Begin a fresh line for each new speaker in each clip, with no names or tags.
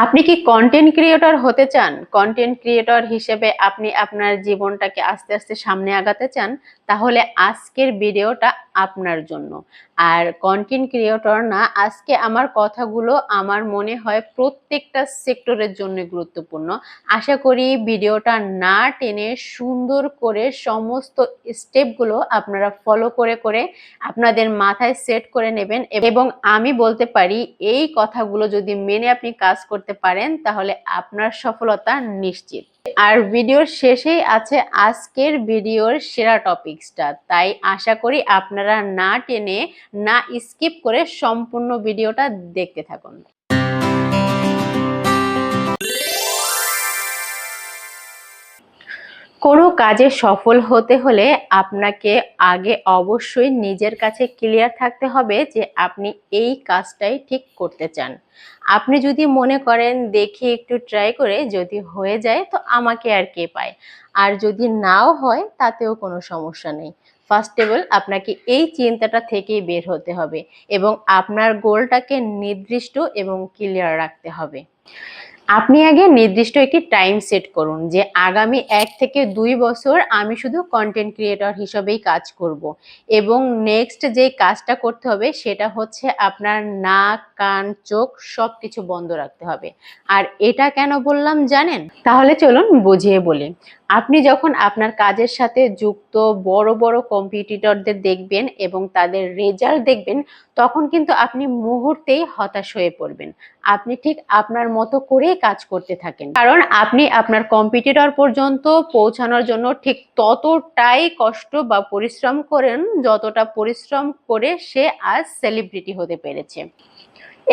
আপনি কি content creator হতে চান? কন্টেন্ট ক্রিয়েটর হিসেবে আপনি আপনার জীবনটাকে আস্তে আস্তে সামনে আগাতে চান? তাহলে আজকের ভিডিওটা আপনার জন্য। আর কন্টেন্ট ক্রিয়েটর না, আজকে আমার কথাগুলো আমার মনে হয় প্রত্যেকটা সেক্টরের জন্য গুরুত্বপূর্ণ। আশা করি ভিডিওটা না টেনে সুন্দর করে সমস্ত স্টেপগুলো আপনারা ফলো করে করে আপনাদের মাথায় সেট করে নেবেন এবং আমি বলতে পারি এই কথাগুলো যদি মেনে আপনি কাজ করতে পারেন, তাহলে আপনার সফলতা নিশ্চিত। আর ভিডিওর শেষেই আছে আজকের ভিডিওর সেরা টপিকসটা। তাই আশা করি আপনারা না টেনে, না স্কিপ করে সম্পূর্ণ ভিডিওটা দেখতে থাকুন। কোনো কাজে সফল হতে হলে আপনাকে আগে অবশ্যই নিজের কাছে ক্লিয়ার থাকতে হবে যে আপনি এই কাজটাই ঠিক করতে চান। আপনি যদি মনে করেন, দেখি একটু ট্রাই করে, যদি হয়ে যায় তো আমাকে আর কে পায়? আর যদি নাও হয়, তাতেও কোনো সমস্যা নেই। ফার্স্ট অল আপনাকে এই চিন্তাটা থেকেই বের হতে হবে এবং আপনার গোলটাকে নির্দিষ্ট এবং ক্লিয়ার রাখতে হবে। আপনি আগে নির্দিষ্ট একটি টাইম সেট করুন যে আগামী এক থেকে দুই বছর আমি শুধু কন্টেন্ট ক্রিয়েটর হিসেবেই কাজ করব। এবং নেক্সট যে কাজটা করতে হবে সেটা হচ্ছে আপনার নাক, কান, চোখ সব কিছু বন্ধ রাখতে হবে। আর এটা কেন বললাম জানেন? তাহলে চলুন বুঝিয়ে বলি। আপনি যখন আপনার কাজের সাথে যুক্ত বড় বড় কম্পিটিটরদের দেখবেন এবং তাদের রেজাল্ট দেখবেন, তখন কিন্তু আপনি মুহূর্তেই হতাশ হয়ে পড়বেন। আপনি ঠিক আপনার মতো করেই কাজ করতে থাকেন। কারণ আপনি আপনার কম্পিটিটর পর্যন্ত পৌঁছানোর জন্য ঠিক ততটাই কষ্ট বা পরিশ্রম করেন যতটা পরিশ্রম করে সে আজ সেলিব্রিটি হতে পেরেছে।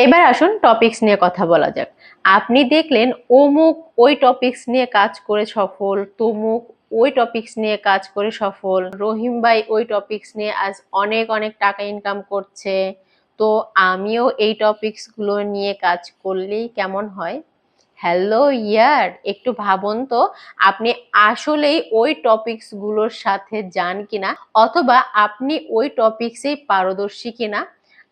এবার আসুন টপিকস নিয়ে কথা বলা যাক। আপনি দেখলেন অমুক ওই টপিকস নিয়ে কাজ করে সফল, তমুক ওই টপিকস নিয়ে কাজ করে সফল, রহিম ভাই ওই টপিকস নিয়ে আজ অনেক অনেক টাকা ইনকাম করছে। তো আমিও এই টপিকসগুলো নিয়ে কাজ করলেই কেমন হয়? হ্যালো ইয়ার, একটু ভাবুন তো, আপনি আসলেই ওই টপিকসগুলোর সাথে যান কিনা? অথবা আপনি ওই টপিকসেই পারদর্শী কিনা?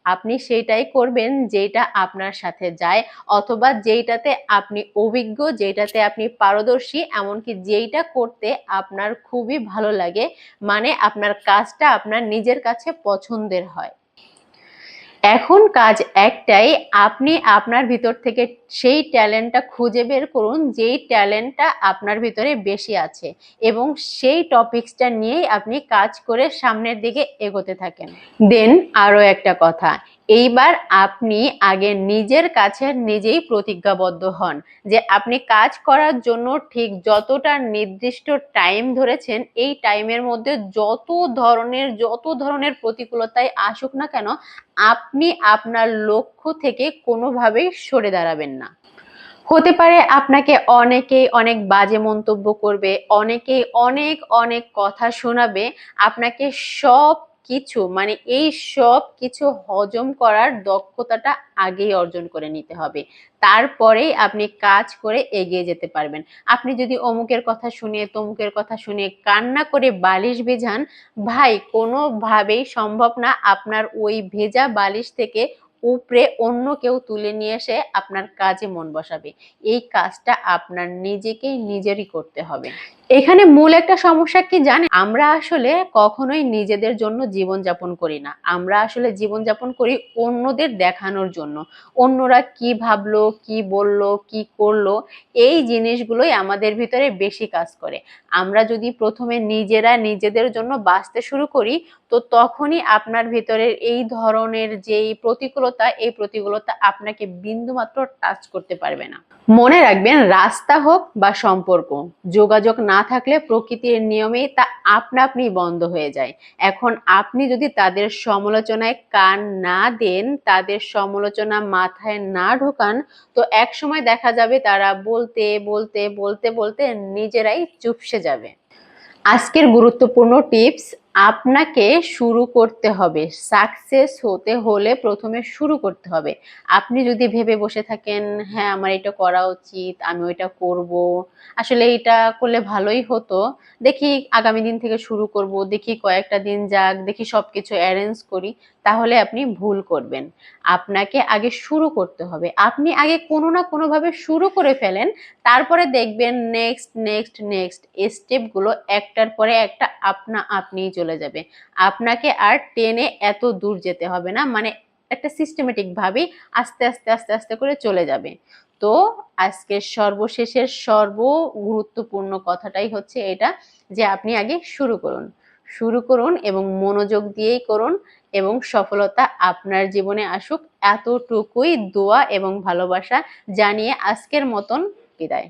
আপনি সেটাই করবেন যেটা আপনার সাথে যায়, অথবা যেইটাতে আপনি অভিজ্ঞ যেটাতে আপনি পারদর্শী, এমনকি যেইটা করতে আপনার খুবই ভালো লাগে মানে আপনার কাজটা আপনার নিজের কাছে পছন্দের হয়। এখন কাজ একটাই, আপনি আপনার ভিতর থেকে সেই ট্যালেন্টটা খুঁজে বের করুন, যেই ট্যালেন্টটা আপনার ভিতরে বেশি আছে এবং সেই টপিকসটা নিয়েই আপনি কাজ করে সামনের দিকে এগোতে থাকেন। দেন আরও একটা কথা এইবার আপনি আগে নিজের কাছে নিজেই প্রতিজ্ঞাবদ্ধ হন যে আপনি কাজ করার জন্য ঠিক যতটা নির্দিষ্ট টাইম ধরেছেন, এই টাইমের মধ্যে যত ধরনের যত ধরনের প্রতিকূলতায় আসুক না কেন, আপনি আপনার লক্ষ্য থেকে কোনোভাবেই সরে দাঁড়াবেন না। হতে পারে আপনাকে অনেকেই অনেক বাজে মন্তব্য করবে, অনেকেই অনেক অনেক কথা শোনাবে, আপনাকে সব কিছু মানে এই সব কিছু হজম করার দক্ষতাটা আগেই অর্জন করে নিতে হবে। তারপরেই আপনি কাজ করে এগিয়ে যেতে পারবেন। আপনি যদি অমুকের কথা শুনে, তমুকের কথা শুনে কান্না করে বালিশ ভেজান, ভাই, কোনোভাবেই সম্ভব না আপনার ওই ভেজা বালিশ থেকে উপরে অন্য কেউ তুলে নিয়ে এসে আপনার কাজে মন বসাবে। এই কাজটা আপনার নিজেকেই নিজেরই করতে হবে। এখানে মূল একটা সমস্যা কি জানেন? আমরা আসলে কখনোই নিজেদের জন্য জীবনযাপন করি না। আমরা আসলে জীবনযাপন করি অন্যদের দেখানোর জন্য। অন্যরা কি ভাবলো, কি বলল, কি করল, এই জিনিসগুলোই আমাদের ভিতরে বেশি কাজ করে। আমরা যদি প্রথমে নিজেরা নিজেদের জন্য বাঁচতে শুরু করি, তো তখনই আপনার ভিতরের এই ধরনের যেই প্রতিকূলতা, এই প্রতিকূলতা আপনাকে বিন্দুমাত্র টাচ করতে পারবে না। মনে রাখবেন, রাস্তা হোক বা সম্পর্ক, যোগাযোগ না থাকলে প্রকৃতির নিয়মে তা আপনা আপনি বন্ধ হয়ে যায়। এখন আপনি যদি তাদের সমালোচনায় কান না দেন, তাদের সমালোচনা মাথায় না ঢোকান, তো এক সময় দেখা যাবে তারা বলতে বলতে বলতে বলতে নিজেরাই চুপসে যাবে। আজকের গুরুত্বপূর্ণ টিপস আপনাকে শুরু করতে হবে সাকসেস হতে হলে প্রথমে শুরু করতে হবে। আপনি যদি ভেবে বসে থাকেন হ্যাঁ আমার এটা করা উচিত, আমি ওইটা করব। আসলে এটা করলে ভালোই হতো। দেখি আগামী দিন থেকে শুরু করব, দেখি কয়েকটা দিন যাক, দেখি সব কিছু অ্যারেঞ্জ করি, তাহলে আপনি ভুল করবেন। আপনাকে আগে শুরু করতে হবে। আপনি আগে কোনো না কোনোভাবে শুরু করে ফেলেন, তারপরে দেখবেন নেক্সট নেক্সট নেক্সট স্টেপগুলো একটার পরে একটা আপনা আপনিই চলে যাবে। আপনাকে আর টেনে এত দূর যেতে হবে না মানে একটা সিস্টেমেটিক ভাবেই আস্তে আস্তে আস্তে আস্তে করে চলে যাবে। তো আজকের সর্বশেষের সর্ব গুরুত্বপূর্ণ কথাটাই হচ্ছে এটা যে আপনি আগে শুরু করুন। শুরু করুন এবং মনোযোগ দিয়েই করুন এবং সফলতা আপনার জীবনে আসুক। এতটুকুই দোয়া এবং ভালোবাসা জানিয়ে আজকের মতন বিদায়।